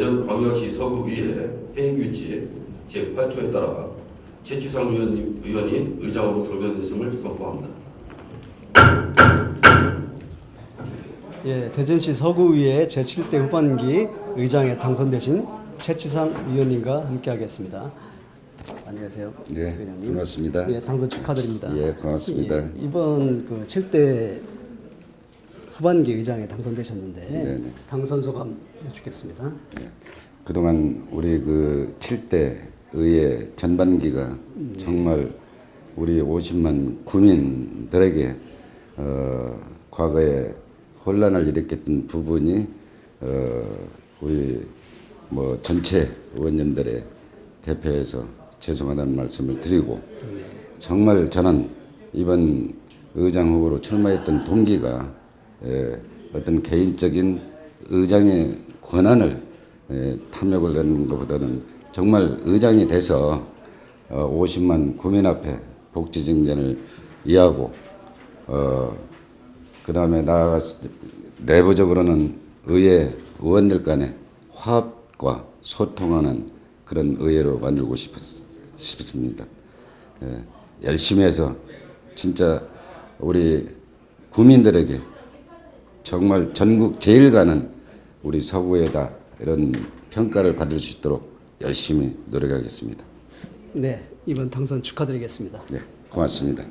광역시 서구위의 회의규칙 제8조에 따라 최치상 의원님, 의원이 의장으로 당선됐음을 선포합니다. 예, 대전시 서구의회 제7대 후반기 의장에 당선되신 최치상 의원님과 함께하겠습니다. 안녕하세요. 예, 의장님. 고맙습니다. 예, 당선 축하드립니다. 예, 고맙습니다. 예, 이번 그 7대 후반기 의장에 당선되셨는데 네네. 당선 소감 여쭙겠습니다. 그동안 우리 그 7대 의회 전반기가 정말 우리 50만 국민들에게 어, 과거에 혼란을 일으켰던 부분이 어, 우리 뭐 전체 의원님들의 대표해서 죄송하다는 말씀을 드리고 정말 저는 이번 의장 후보로 출마했던 동기가 에, 어떤 개인적인 의장의 권한을 에, 탐욕을 내는 것보다는 정말 의장이 돼서 어, 50만 국민 앞에 복지 증진을 이하고 어, 그 다음에 나아가서 내부적으로는 의회 의원들 간의 화합과 소통하는 그런 의회로 만들고 싶었, 싶습니다. 예, 열심히 해서 진짜 우리 국민들에게 정말 전국 제일 가는 우리 서구에다 이런 평가를 받을 수 있도록 열심히 노력하겠습니다. 네, 이번 당선 축하드리겠습니다. 네, 고맙습니다.